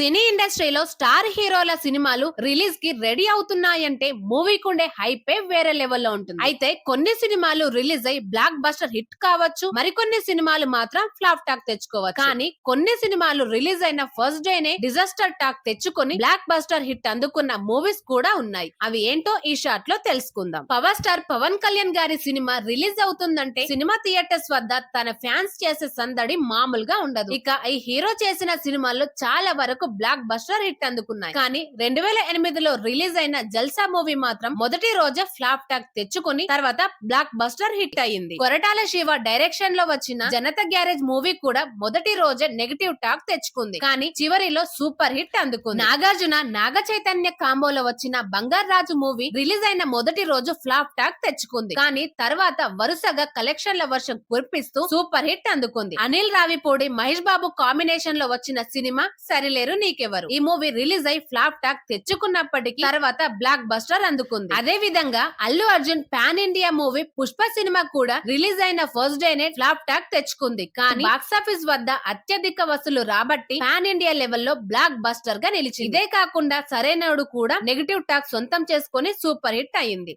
సినీ ఇండస్ట్రీలో స్టార్ హీరోల సినిమాలు రిలీజ్కి రెడీ అవుతున్నాయంటే మూవీకి ఉండే హైపే వేరే లెవెల్లో ఉంటుంది. అయితే కొన్ని సినిమాలు రిలీజ్ అయి బ్లాక్ బస్టర్ హిట్ కావచ్చు మరికొన్ని సినిమాలు మాత్రం ఫ్లాప్ టాక్ తెచ్చుకోవచ్చు. కానీ కొన్ని సినిమాలు రిలీజ్ అయిన ఫస్ట్ డేనే డిజాస్టర్ టాక్ తెచ్చుకొని బ్లాక్ బస్టర్ హిట్ అందుకున్న మూవీస్ కూడా ఉన్నాయి. అవి ఏంటో ఈ షాట్లో తెలుసుకుందాం. పవర్ స్టార్ పవన్ కళ్యాణ్ గారి సినిమా రిలీజ్ అవుతుందంటే సినిమా థియేటర్స్ వద్ద తన ఫ్యాన్స్ చేసే సందడి మామూలుగా ఉండదు. ఇక ఈ హీరో చేసిన సినిమాల్లో చాలా వరకు బ్లాక్ బస్టర్ హిట్ అందుకున్నాయి. కానీ రెండు వేల ఎనిమిదిలో రిలీజ్ అయిన జల్సా మూవీ మాత్రం మొదటి రోజే ఫ్లాప్ టాక్ తెచ్చుకుని తర్వాత బ్లాక్ బస్టర్ హిట్ అయింది కొరటాల శివ డైరెక్షన్లో వచ్చిన జనత గ్యారేజ్ మూవీ కూడా మొదటి రోజే నెగటివ్ టాక్ తెచ్చుకుంది. కానీ చివరిలో సూపర్ హిట్ అందుకుంది. నాగార్జున నాగ చైతన్య కాంబోలో వచ్చిన బంగారు రాజు మూవీ రిలీజ్ అయిన మొదటి రోజు ఫ్లాప్ టాక్ తెచ్చుకుంది. కానీ తర్వాత వరుసగా కలెక్షన్ల వర్షం కురిపిస్తూ సూపర్ హిట్ అందుకుంది. అనిల్ రావిపూడి మహేష్ బాబు కాంబినేషన్లో వచ్చిన సినిమా సరిలేరు నీకెవరు ఈ మూవీ రిలీజ్ అయి ఫ్లాప్ టాక్ తెచ్చుకున్నప్పటికీ తర్వాత బ్లాక్ బస్టర్ అందుకుంది. అదే విధంగా Allu Arjun pan India movie Pushpa cinema కూడా రిలీజ్ అయిన ఫస్ట్ డేనే ఫ్లాప్ టాక్ తెచ్చుకుంది. కానీ బాక్సాఫీస్ వద్ద అత్యధిక వసూలు రాబట్టి పాన్ ఇండియా లెవెల్లో బ్లాక్ బస్టర్గా నిలిచింది. ఇదే కాకుండా సరైనడు కూడా నెగిటివ్ టాక్ సొంతం చేసుకొని సూపర్ హిట్ అయింది.